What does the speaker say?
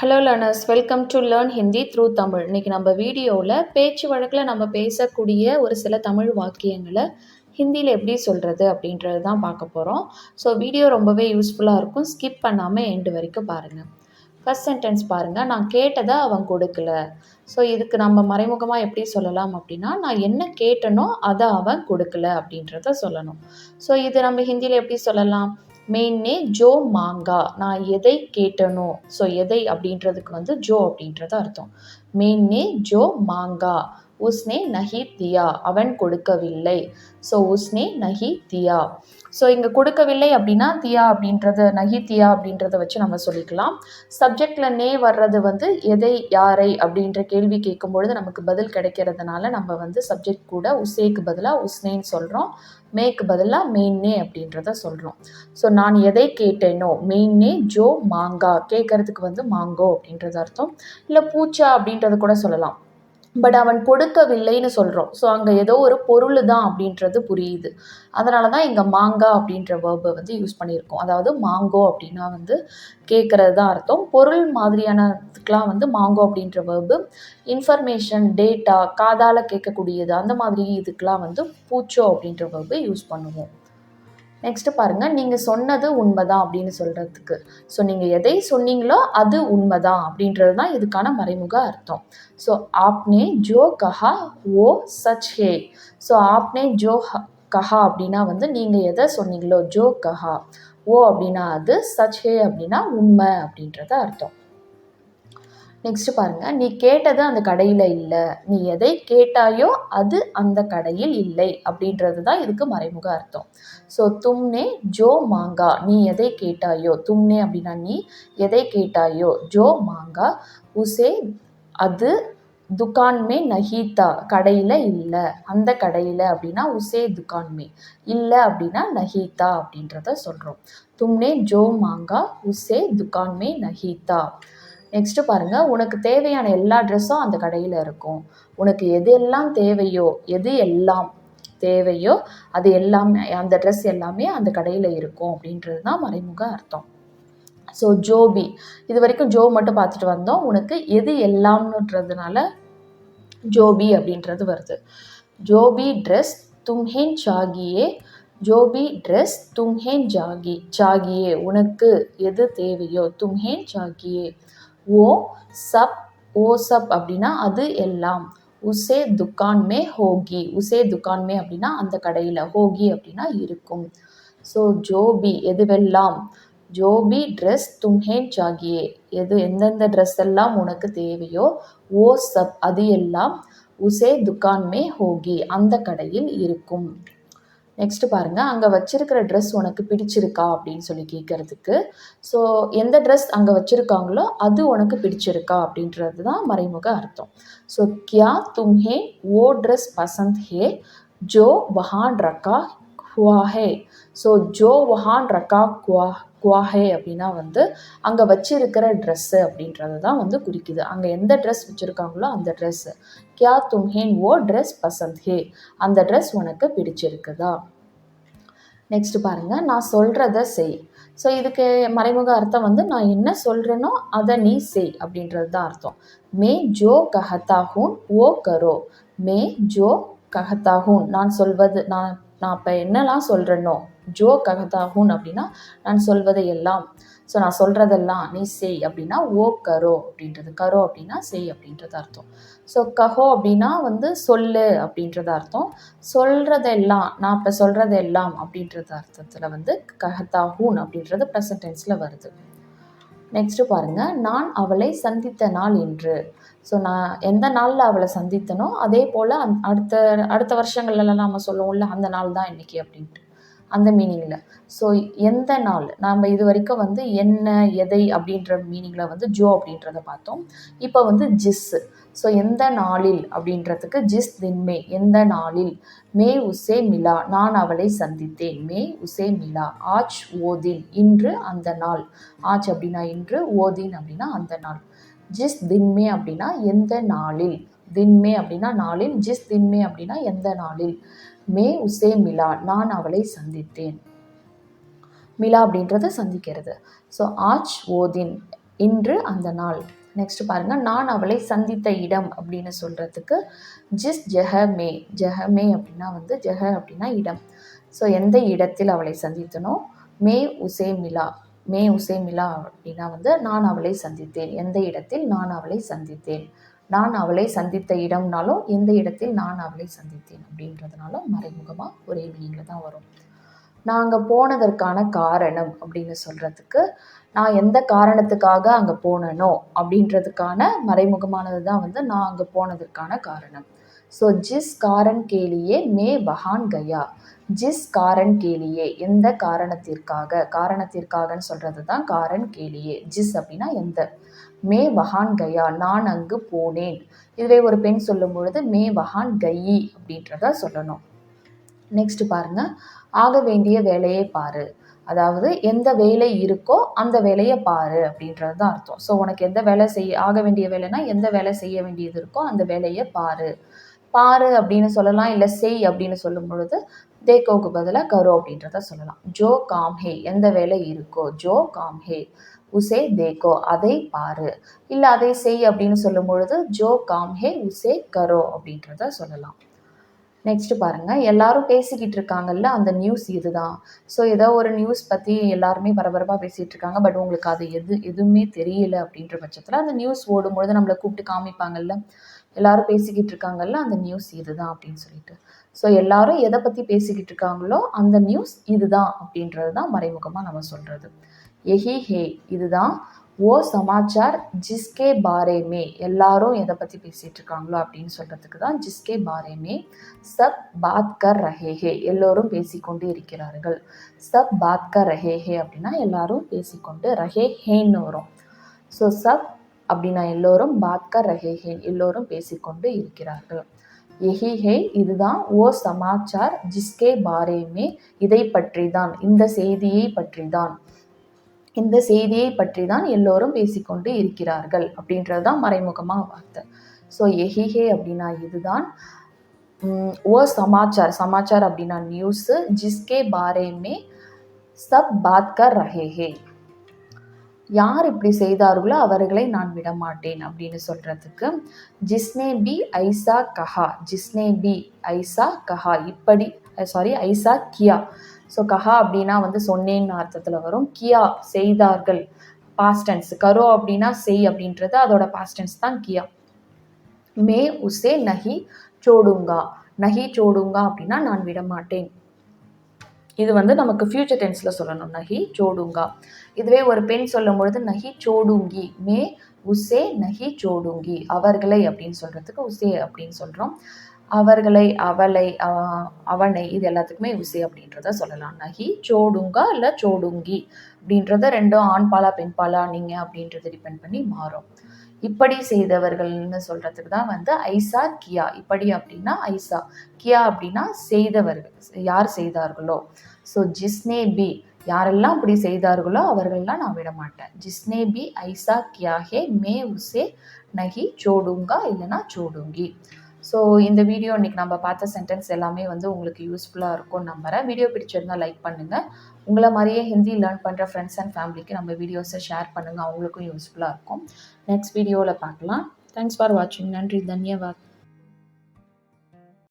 Hello learners welcome to learn Hindi through Tamil இன்றைக்கி நம்ம வீடியோவில் பேச்சு வழக்கில் நம்ம பேசக்கூடிய ஒரு சில தமிழ் வாக்கியங்களை ஹிந்தியில் எப்படி சொல்கிறது அப்படின்றது தான் பார்க்க போகிறோம் ஸோ வீடியோ ரொம்பவே யூஸ்ஃபுல்லாக இருக்கும். ஸ்கிப் பண்ணாமல் எண்டு வரைக்கும் பாருங்கள் ஃபஸ்ட் சென்டென்ஸ் பாருங்கள் நான் கேட்டதை அவன் கொடுக்கல. ஸோ இதுக்கு நம்ம மறைமுகமாக எப்படி சொல்லலாம் அப்படின்னா நான் என்ன கேட்டனோ அதை அவன் கொடுக்கல அப்படின்றத சொல்லணும். ஸோ இது நம்ம ஹிந்தியில் எப்படி சொல்லலாம்? மெயின்னே ஜோ மாங்கா. நான் எதை கேட்டனோ ஸோ எதை அப்படின்றதுக்கு வந்து ஜோ அப்படின்றது அர்த்தம். மெயின்னே ஜோ மாங்கா. உஸ்னே நஹி தியா அவன் கொடுக்கவில்லை. ஸோ உஸ்னே நஹி தியா. ஸோ இங்கே கொடுக்கவில்லை அப்படின்னா தியா அப்படின்றத நஹி தியா அப்படின்றத வச்சு நம்ம சொல்லிக்கலாம். சப்ஜெக்டில் நே வர்றது வந்து எதை யாரை அப்படின்ற கேள்வி கேட்கும் பொழுது நமக்கு பதில் கிடைக்கிறதுனால நம்ம வந்து சப்ஜெக்ட் கூட உசேக்கு பதிலாக உஸ்னேன்னு சொல்கிறோம் மேக்கு பதிலாக மெயின்னே அப்படின்றத சொல்கிறோம் ஸோ நான் எதை கேட்டேனோ மெயின்னே ஜோ மாங்கா கேட்கறதுக்கு வந்து மாங்கோ அப்படின்றது அர்த்தம். இல்லை பூச்சா அப்படின்றத கூட சொல்லலாம். பட் அவன் கொடுக்கவில்லைன்னு சொல்கிறோம் ஸோ அங்கே ஏதோ ஒரு பொருள் தான் அப்படின்றது புரியுது. அதனால தான் இங்கே மாங்கா அப்படின்ற வேர்பை வந்து யூஸ் பண்ணியிருக்கோம். அதாவது மாங்கோ அப்படின்னா வந்து கேட்குறது தான் அர்த்தம். பொருள் மாதிரியானதுக்கெலாம் வந்து மாங்கோ அப்படின்ற வேர்பு இன்ஃபர்மேஷன் டேட்டா காதால் கேட்கக்கூடியது அந்த மாதிரி இதுக்கெலாம் வந்து பூச்சோ அப்படின்ற வேர்பு யூஸ் பண்ணுவோம். நெக்ஸ்ட்டு பாருங்கள் நீங்கள் சொன்னது உண்மைதான் அப்படின்னு சொல்கிறதுக்கு ஸோ நீங்கள் எதை சொன்னீங்களோ அது உண்மைதான் அப்படின்றது தான் இதுக்கான மறைமுக அர்த்தம். ஸோ ஆப்னே ஜோ கஹா ஓ சச் ஹே. ஸோ ஆப்னே ஜோ கஹா அப்படின்னா வந்து நீங்கள் எதை சொன்னீங்களோ ஜோ கஹா. ஓ அப்படின்னா அது சச் ஹே அப்படின்னா உண்மை அப்படின்றத அர்த்தம். நெக்ஸ்ட் பாருங்கள் நீ கேட்டது அந்த கடையில் இல்லை. நீ எதை கேட்டாயோ அது அந்த கடையில் இல்லை அப்படின்றது தான் இதுக்கு மறைமுக அர்த்தம். ஸோ தும்னே ஜோ மாங்கா. நீ எதை கேட்டாயோ தும்னே அப்படின்னா நீ எதை கேட்டாயோ ஜோ மாங்கா. உசே அது துக்கான்மே நஹீதா கடையில் இல்லை. அந்த கடையில் அப்படின்னா உசே துக்கான்மே. இல்லை அப்படின்னா நஹீதா அப்படின்றத சொல்கிறோம் தும்னே ஜோ மாங்கா உசே துக்கான்மே நஹீதா நெக்ஸ்ட்டு பாருங்கள் உனக்கு தேவையான எல்லா ட்ரெஸ்ஸும் அந்த கடையில் இருக்கும். உனக்கு எது எல்லாம் தேவையோ எது எல்லாம் தேவையோ அது எல்லாமே அந்த ட்ரெஸ் எல்லாமே அந்த கடையில் இருக்கும் அப்படின்றது தான் மறைமுக அர்த்தம். ஸோ ஜோபி இது வரைக்கும் ஜோ மட்டும் பார்த்துட்டு வந்தோம். உனக்கு எது எல்லாம்ன்றதுனால ஜோபி அப்படின்றது வருது. ஜோபி ட்ரெஸ் தும்ஹேன் சாகியே ஜோபி ட்ரெஸ் தும்ஹேன் ஜாகி ஜாகியே உனக்கு எது தேவையோ தும்ஹேன் ஜாகியே ஓ சப் ஓ சப் அப்படின்னா அது எல்லாம். உசே துக்கான் மே ஹோகி. உசே துக்கான் மே அப்படின்னா அந்த கடையில். ஹோகி அப்படின்னா இருக்கும். ஸோ ஜோபி எதுவெல்லாம்? ஜோபி ட்ரெஸ் தும்ஹேன் ஜாகியே. எது எந்தெந்த ட்ரெஸ் எல்லாம் உனக்கு தேவையோ ஓ சப் அது எல்லாம் உசே துக்கான் மே ஹோகி. அந்த கடையில் இருக்கும். நெக்ஸ்ட்டு பாருங்கள் அங்கே வச்சிருக்கிற ட்ரெஸ் உனக்கு பிடிச்சிருக்கா அப்படின்னு சொல்லி கேட்குறதுக்கு ஸோ எந்த ட்ரெஸ் அங்கே வச்சுருக்காங்களோ அது உனக்கு பிடிச்சிருக்கா அப்படின்றது தான் மறைமுக அர்த்தம். ஸோ கியா தும்ஹே ஓ ட்ரெஸ் பசந்த் ஹே ஜோ வஹான் ரக்கா குவாஹே ஸோ ஜோ வஹான் ரக்கா குவா குவாஹே அப்படின்னா வந்து அங்கே வச்சிருக்கிற ட்ரெஸ்ஸு அப்படின்றது தான் வந்து குறிக்குது. அங்கே எந்த ட்ரெஸ் வச்சுருக்காங்களோ அந்த ட்ரெஸ்ஸு கியா தும்ஹேன் ஓ ட்ரெஸ் பசந்த் ஹே. அந்த ட்ரெஸ் உனக்கு பிடிச்சிருக்குதா? நெக்ஸ்ட்டு பாருங்கள் நான் சொல்கிறத செய். ஸோ இதுக்கு மறைமுக அர்த்தம் வந்து நான் என்ன சொல்கிறேனோ அதை நீ செய் அப்படின்றது தான் அர்த்தம். மே ஜோ கஹத்தாகும் ஓ கரோ. மே ஜோ கஹத்தாகும் நான் சொல்வது நான் நான் இப்போ என்னெல்லாம் சொல்கிறேனோ ஜோ ககதாகுன் அப்படின்னா நான் சொல்வதை எல்லாம். ஸோ நான் சொல்கிறதெல்லாம் நீ செய் அப்படின்னா ஓ கரோ அப்படின்றது. கரோ அப்படின்னா செய் அப்படின்றது அர்த்தம். ஸோ கஹோ அப்படின்னா வந்து சொல்லு அப்படின்றது அர்த்தம். சொல்கிறதெல்லாம் நான் இப்போ சொல்கிறதெல்லாம் அப்படின்றது அர்த்தத்தில் வந்து கஹதாஹூன் அப்படின்றது ப்ரெசன்டென்ஸில் வருது. நெக்ஸ்ட்டு பாருங்கள் நான் அவளை சந்தித்த நாள் என்று ஸோ நான் எந்த நாளில் அவளை சந்தித்தனோ அதே போல் அந் அடுத்த அடுத்த வருஷங்கள்லாம் நம்ம சொல்லுவோம்ல அந்த நாள் தான் இன்றைக்கி அப்படின்ட்டு. அந்த மீனிங்கில் ஸோ எந்த நாள்? நாம் இது வரைக்கும் வந்து என்ன எதை அப்படின்ற மீனிங்கில் வந்து ஜோ அப்படின்றத பார்த்தோம். இப்போ வந்து ஜிஸ்ஸு. ஸோ எந்த நாளில் அப்படின்றதுக்கு ஜிஸ் தின்மே எந்த நாளில்? மே உசே மிலா நான் அவளை சந்தித்தேன். மே உசே மிலா ஆச் ஓதின் இன்று அந்த நாள். ஆச் அப்படின்னா இன்று ஓதின் அப்படின்னா அந்த நாள். ஜிஸ் தின்மே அப்படின்னா எந்த நாளில்? தின்மே அப்படின்னா நாளில் ஜிஸ் தின்மே அப்படின்னா எந்த நாளில்? மே உசே மிலா நான் அவளை சந்தித்தேன். மிலா அப்படின்றத சந்திக்கிறது. ஸோ ஆச் ஓதின் இன்று அந்த நாள். நெக்ஸ்ட் பாருங்க. நான் அவளை சந்தித்த இடம் அப்படின்னு சொல்றதுக்கு ஜிஸ் ஜெஹ மே. ஜெஹ மே அப்படின்னா வந்து ஜெஹ அப்படின்னா இடம். ஸோ எந்த இடத்தில் அவளை சந்தித்தனோ? மே உசே மிலா. மே உசே மிலா அப்படின்னா வந்து நான் அவளை சந்தித்தேன். எந்த இடத்தில் நான் அவளை சந்தித்தேன்? நான் அவளை சந்தித்த இடம்னாலும் எந்த இடத்தில் நான் அவளை சந்தித்தேன் அப்படின்றதுனால மறைமுகமாக ஒரே மீனிங்கில் தான் வரும். நான் அங்கே போனதற்கான காரணம் அப்படின்னு சொல்கிறதுக்கு நான் எந்த காரணத்துக்காக அங்கே போனனோ அப்படின்றதுக்கான மறைமுகமானது தான் வந்து நான் அங்கே போனதற்கான காரணம். ஸோ ஜிஸ் காரன் கேலியே மே பஹான் கயா. ஜிஸ் காரன் கேலியே எந்த காரணத்திற்காக? காரணத்திற்காகன்னு சொல்கிறது தான் காரன் கேலியே. ஜிஸ் அப்படின்னா எந்த? மே வஹான் கயா நான் அங்கு போனேன். இதுவே ஒரு பெண் சொல்லும் பொழுது மே வஹான் கயி அப்படின்றத சொல்லணும். நெக்ஸ்ட் பாருங்க. ஆக வேண்டிய வேலையை பாரு. அதாவது எந்த வேலை இருக்கோ அந்த வேலையை பாரு அப்படின்றது தான் அர்த்தம். ஸோ உனக்கு எந்த வேலை செய்ய ஆக வேண்டிய வேலைனா எந்த வேலை செய்ய வேண்டியது இருக்கோ அந்த வேலையை பாரு. பாரு அப்படின்னு சொல்லலாம் இல்லை செய் அப்படின்னு சொல்லும் பொழுது தேக்கோவுக்கு பதிலாக கரோ அப்படின்றத சொல்லலாம். ஜோ காம் ஹே எந்த வேலை இருக்கோ ஜோ காம் ஹே உசே தேக்கோ அதை பாரு. இல்லை அதை செய் அப்படின்னு சொல்லும் பொழுது ஜோ காம் ஹே உசே கரோ அப்படின்றத சொல்லலாம். நெக்ஸ்ட் பாருங்க. எல்லாரும் பேசிக்கிட்டு இருக்காங்கல்ல அந்த நியூஸ் இதுதான். ஸோ ஏதோ ஒரு நியூஸ் பற்றி எல்லாருமே பரபரப்பாக பேசிகிட்டு இருக்காங்க பட் உங்களுக்கு அது எது எதுவுமே தெரியல அப்படின்ற பட்சத்தில் அந்த நியூஸ் ஓடும்பொழுது நம்மளை கூப்பிட்டு காமிப்பாங்கல்ல. எல்லாரும் பேசிக்கிட்டு இருக்காங்கல்ல அந்த நியூஸ் இதுதான் அப்படின்னு சொல்லிட்டு. ஸோ எல்லாரும் எதை பற்றி பேசிக்கிட்டு இருக்காங்களோ அந்த நியூஸ் இதுதான் அப்படின்றது தான் மறைமுகமாக நம்ம சொல்கிறது எஹி ஹே இதுதான் ஓ சமாச்சார் ஜிஸ்கே பாரேமே. எல்லாரும் எதை பற்றி பேசிகிட்டு இருக்காங்களோ அப்படின்னு சொல்கிறதுக்கு தான் ஜிஸ்கே பாரேமே. சப் பாத் கர் ரஹேஹே. எல்லோரும் பேசிக்கொண்டு இருக்கிறார்கள். சப் பாத் கர் ரஹேஹே அப்படின்னா எல்லாரும் பேசிக்கொண்டு ரஹே ஹேன்னு வரும். ஸோ சப் அப்படின்னா எல்லோரும் பாத் கர் ரஹேஹே எல்லோரும் பேசிக்கொண்டு இருக்கிறார்கள். எஹி ஹே இதுதான் ஓ சமாச்சார் ஜிஸ்கே பாரேமே. இதை பற்றி தான் இந்த செய்தியை பற்றி தான் இந்த செய்தியை பற்றி தான் எல்லோரும் பேசிக்கொண்டு இருக்கிறார்கள் அப்படின்றது தான் மறைமுகமாக வார்த்தை. ஸோ எஹிஹே அப்படின்னா இதுதான். ஓ சமாச்சார் சமாச்சார் அப்படின்னா நியூஸு ஜிஸ்கே பாரேமே சப் பாத்கர் ரஹேஹே. யார் இப்படி செய்தார்களோ அவர்களை நான் விடமாட்டேன் அப்படின்னு சொல்கிறதுக்கு ஜிஸ்னே பி ஐசா கஹா ஜிஸ்னே பி ஐசா கஹா இப்படி சாரி ஐசா கியா. ஸோ கஹா அப்படின்னா வந்து சொன்னேன்னு அர்த்தத்தில் வரும். கியா செய்தார்கள். பாஸ்டன்ஸ் கரோ அப்படின்னா செய் அப்படின்றது அதோட பாஸ்டன்ஸ் தான் கியா. மே உசே நஹி சோடுங்கா. நஹி சோடுங்கா அப்படின்னா நான் விடமாட்டேன். இது வந்து நமக்கு ஃபியூச்சர் டென்ஸில் சொல்லணும். நஹி சோடுங்கா. இதுவே ஒரு பெண் சொல்லும் பொழுது நஹி சோடுங்கி. மே உசே நஹி சோடுங்கி. அவர்களை அப்படின்னு சொல்கிறதுக்கு உசே அப்படின்னு சொல்கிறோம் அவர்களை அவளை அவ- அவனை இது எல்லாத்துக்குமே உசே அப்படின்றத சொல்லலாம். நஹி சோடுங்கா இல்லை சோடுங்கி அப்படின்றத ரெண்டும் ஆண் பாலா பெண் பாலா நீங்கள் அப்படின்றத டிபெண்ட் பண்ணி மாறும். இப்படி செய்தவர்கள்னு சொல்கிறதுக்கு தான் வந்து ஐசா கியா. இப்படி அப்படின்னா ஐசா. கியா அப்படின்னா செய்தவர்கள். யார் செய்தார்களோ? ஸோ ஜிஸ்னே பி. யாரெல்லாம் அப்படி செய்தார்களோ அவர்கள்லாம் நான் விட மாட்டேன். ஜிஸ்னே பி ஐசா கியா ஹே மே உசே நகி சோடுங்கா இல்லைன்னா சோடுங்கி. ஸோ இந்த வீடியோ இன்னைக்கு நம்ம பார்த்த சென்டென்ஸ் எல்லாமே வந்து உங்களுக்கு யூஸ்ஃபுல்லாக இருக்கும்னு நம்புகிறேன் வீடியோ பிடிச்சிருந்தால் லைக் பண்ணுங்கள் உங்களை மாதிரியே ஹிந்தி லேர்ன் பண்ணுற ஃப்ரெண்ட்ஸ் அண்ட் ஃபேமிலிக்கு நம்ம வீடியோஸை ஷேர் பண்ணுங்கள் அவங்களுக்கும் யூஸ்ஃபுல்லாக இருக்கும். நெக்ஸ்ட் வீடியோவில் பார்க்கலாம். தேங்க்ஸ் ஃபார் வாட்சிங் நன்றி. தன்யவாத்.